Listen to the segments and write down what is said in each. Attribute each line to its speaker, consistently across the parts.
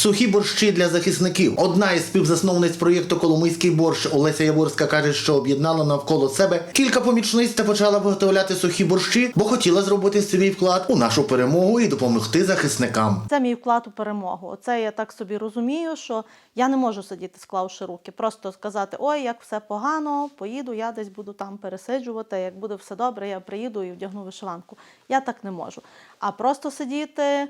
Speaker 1: Сухі борщі для захисників. Одна із співзасновниць проєкту Коломийський борщ Олеся Яворська каже, що об'єднала навколо себе кілька помічниць та почала виготовляти сухі борщі, бо хотіла зробити свій вклад у нашу перемогу і допомогти захисникам.
Speaker 2: Це мій вклад у перемогу. Оце я так собі розумію, що я не можу сидіти, склавши руки, просто сказати: ой, як все погано, поїду, я десь буду там пересиджувати. Як буде все добре, я приїду і вдягну вишиванку. Я так не можу. А просто сидіти.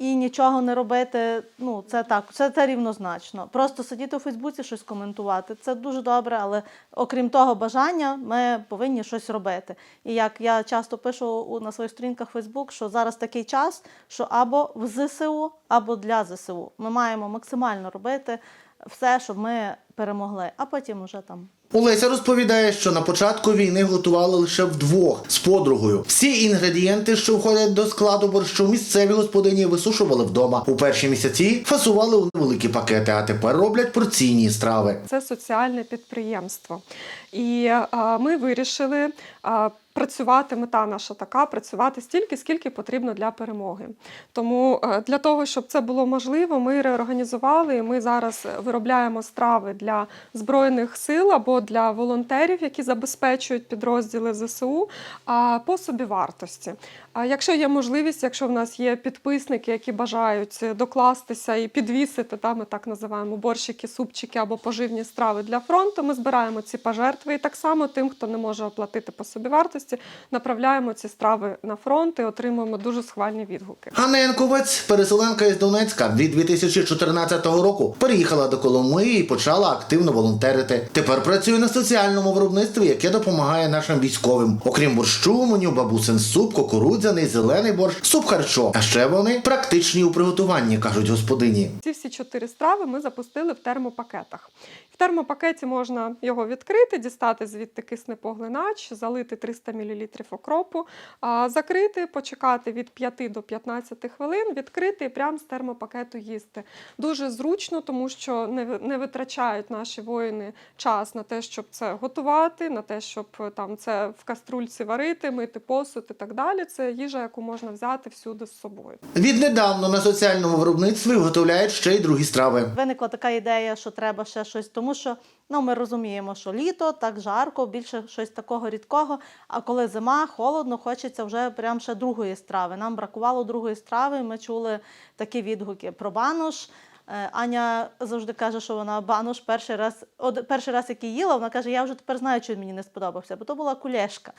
Speaker 2: І нічого не робити, ну це так, це, це рівнозначно. Просто сидіти у Фейсбуці, щось коментувати. Це дуже добре, але окрім того бажання, ми повинні щось робити. І як я часто пишу на своїх сторінках Фейсбук, що зараз такий час, що або в ЗСУ, або для ЗСУ. Ми маємо максимально робити все, щоб ми перемогли, а потім уже там
Speaker 1: Олеся розповідає, що на початку війни готували лише вдвох з подругою. Всі інгредієнти, що входять до складу борщу, місцеві господині висушували вдома. У перші місяці фасували у невеликі пакети, а тепер роблять порційні страви.
Speaker 3: Це соціальне підприємство. І а, ми вирішили а, працювати. Мета наша така працювати стільки, скільки потрібно для перемоги. Тому е, для того, щоб це було можливо, ми реорганізували. і Ми зараз виробляємо страви для збройних сил або для волонтерів, які забезпечують підрозділи ЗСУ по собівартості. Якщо є можливість, якщо в нас є підписники, які бажають докластися і підвісити, та, ми так називаємо борщики, супчики або поживні страви для фронту, ми збираємо ці пожертви. І так само тим, хто не може оплатити по собівартості, направляємо ці страви на фронт і отримуємо дуже схвальні відгуки.
Speaker 1: Ганна Янковець, переселенка із Донецька, від 2014 року переїхала до Коломиї і почала активно волонтерити. Тепер працює на соціальному виробництві, яке допомагає нашим військовим. Окрім борщу, меню бабусин суп, кукурудзяний, зелений борщ, суп харчо. А ще вони практичні у приготуванні, кажуть господині.
Speaker 3: Ці всі чотири страви ми запустили в термопакетах. В термопакеті можна його відкрити, дістати звідти кисний поглинач, залити 300 мл окропу, закрити, почекати від 5 до 15 хвилин, відкрити і прямо з термопакету їсти. Дуже зручно, тому що не, ви- витрачають наші воїни час на те, щоб це готувати, на те, щоб е, там це в каструльці варити, мити посуд і так далі. Це їжа, яку можна взяти всюди з собою.
Speaker 1: Віднедавно на соціальному виробництві виготовляють ще й другі страви.
Speaker 2: виникла така ідея, що треба ще щось, тому що ну, ми розуміємо, що літо так жарко, більше щось такого рідкого. А коли зима, холодно, хочеться вже прям ще другої страви. Нам бракувало другої страви. Ми чули такі відгуки про банош. Е, Аня завжди каже, що вона банош перший раз, од, перший раз, який їла, вона каже, я вже тепер знаю, що він мені не сподобався, бо то була кулешка.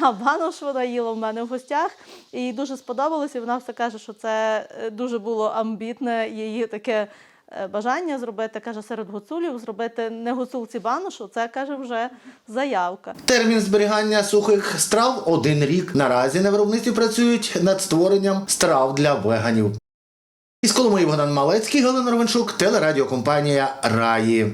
Speaker 2: А банош вона їла в мене в гостях, і їй дуже сподобалось, і вона все каже, що це е, дуже було амбітне її таке е, бажання зробити, каже, серед гуцулів зробити не гуцулці баношу, це каже вже заявка.
Speaker 1: Термін зберігання сухих страв один рік. Наразі на виробництві працюють над створенням страв для веганів. Із Коломиї Богдан Малецький, Галина Ровенчук, телерадіокомпанія Раї.